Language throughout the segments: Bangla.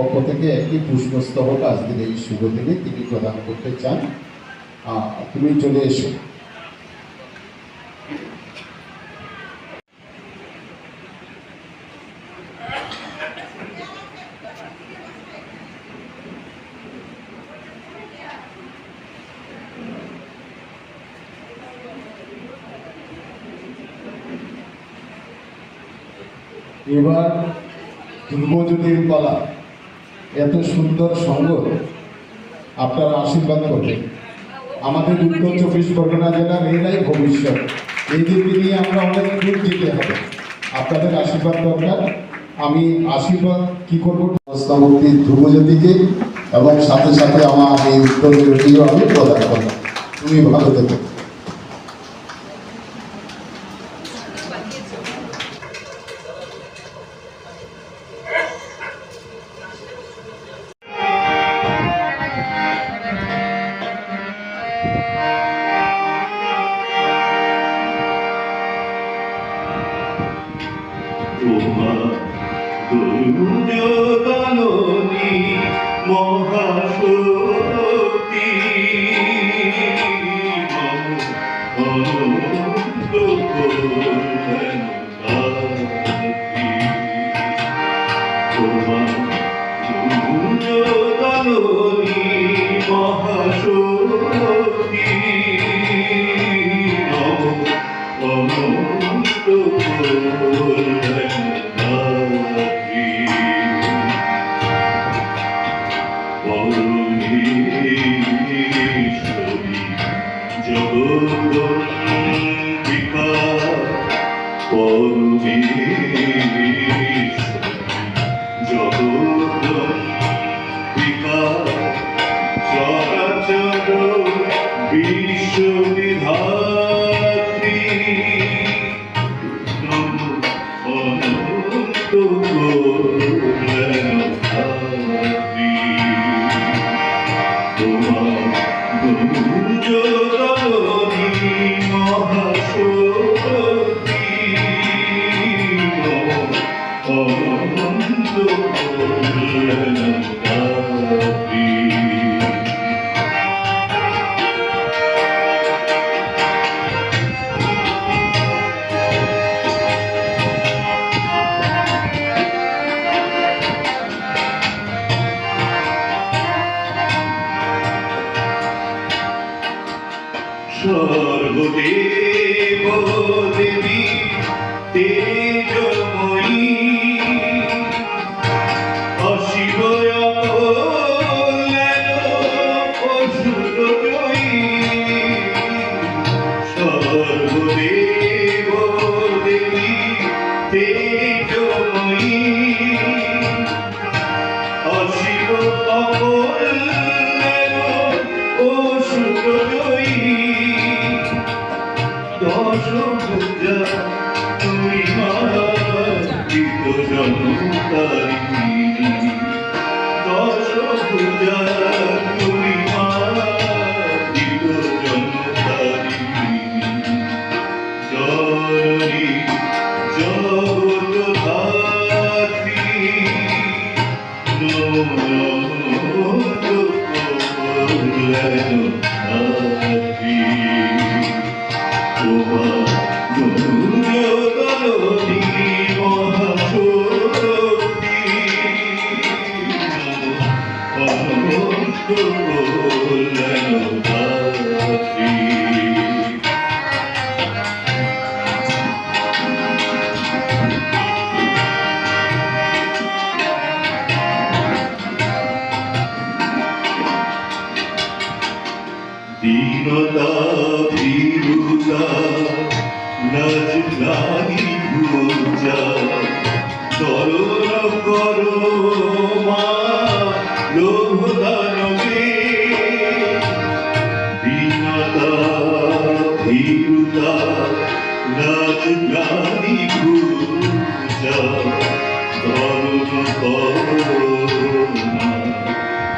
পক্ষ থেকে একটি পুষ্পস্তবক আজকের এই শুভ থেকে তিনি প্রদান করতে চান। তুমি চলে এসো। এবার ধ্রুবজ্যোতির এত সুন্দর সঙ্গ আপনারা আশীর্বাদ করবেন। আমাদের উত্তর চব্বিশ পরগনা জেলার এরাই ভবিষ্যৎ। এই এদেরকে নিয়ে আমরা অনেক দূর যেতে হবে। আপনাদের আশীর্বাদ দরকার। আমি আশীর্বাদ কি করব? অবস্থামূর্তি ধ্রুবজ্যোতিকে এবং সাথে সাথে আমার এই উত্তর আমি প্রদান করলাম। তুমি ভালো থেকো। তোমার দুর্যোগননী মহাশক্তি অনন্ত জগদম্বিকা পরমেশ্বরী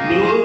তরুণ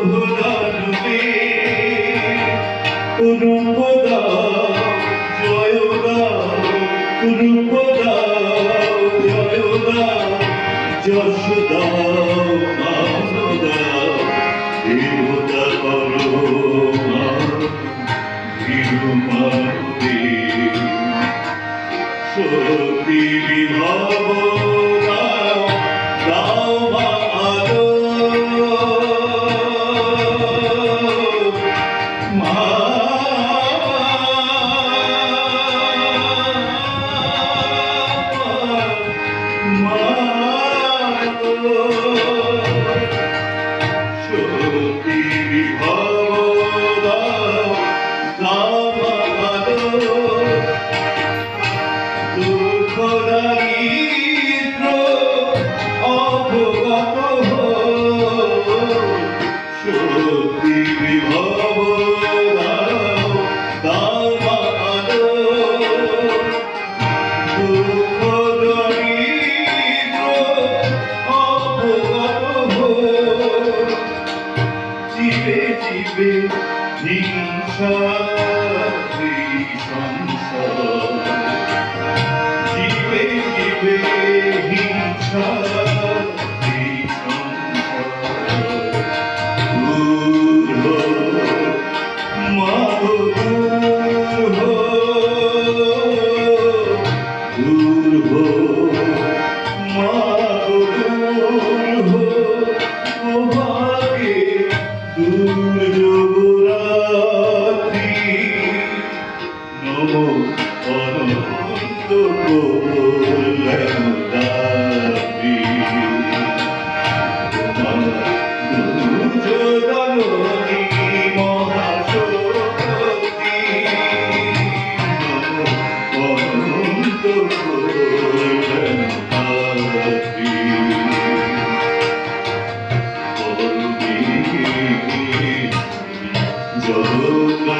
Durga,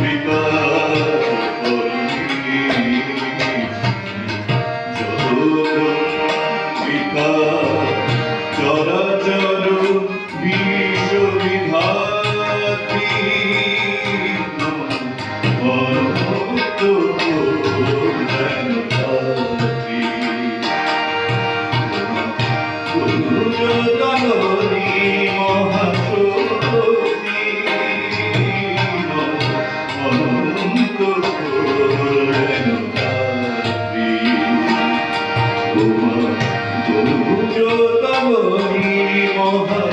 Durga. বলি মহা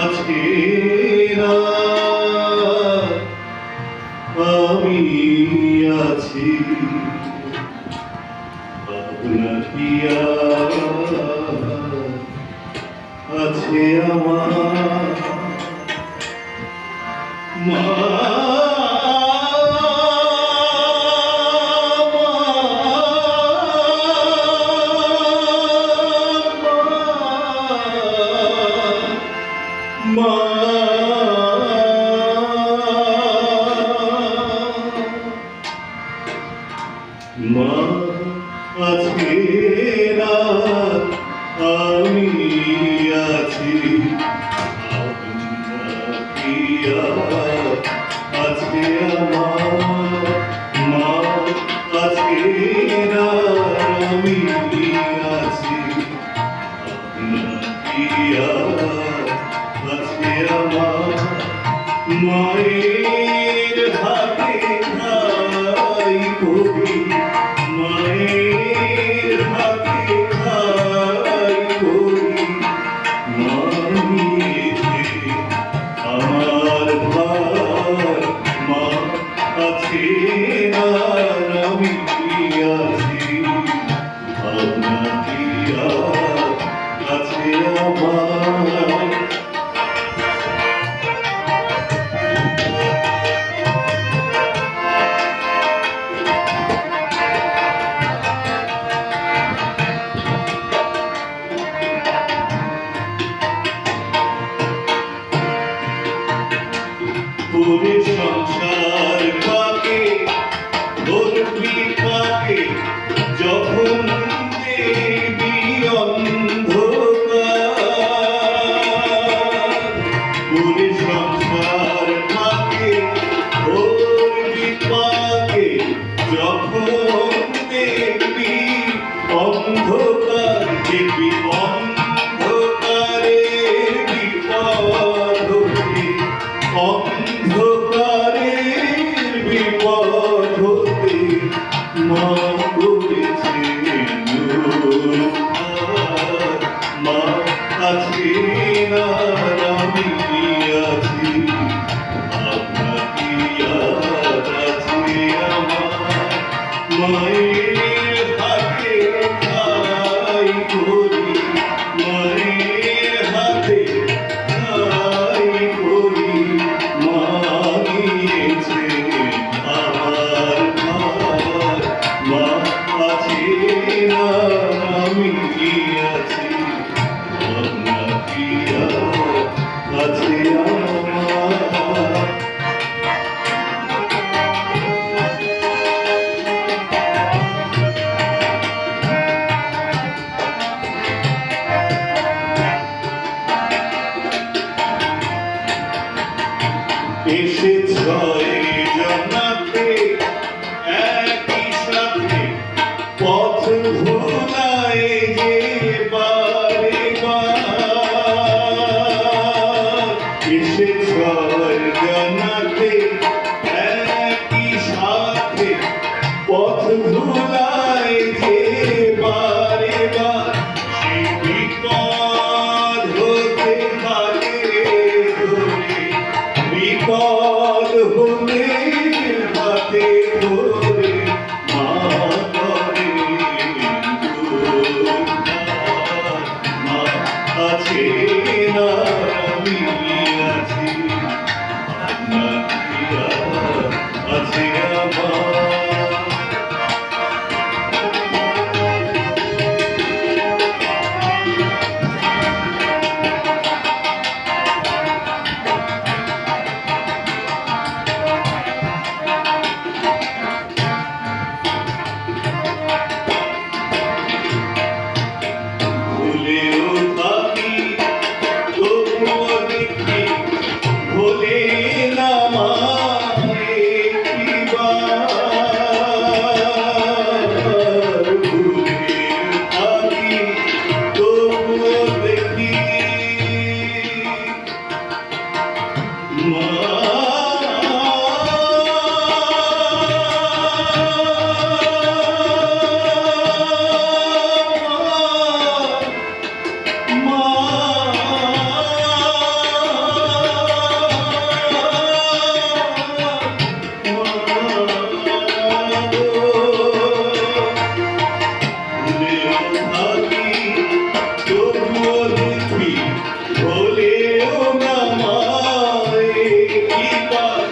আজকে আমি আছি। আপনার Mom. ভুবনের সংসার আছি আপনাকে এসে ছয় people.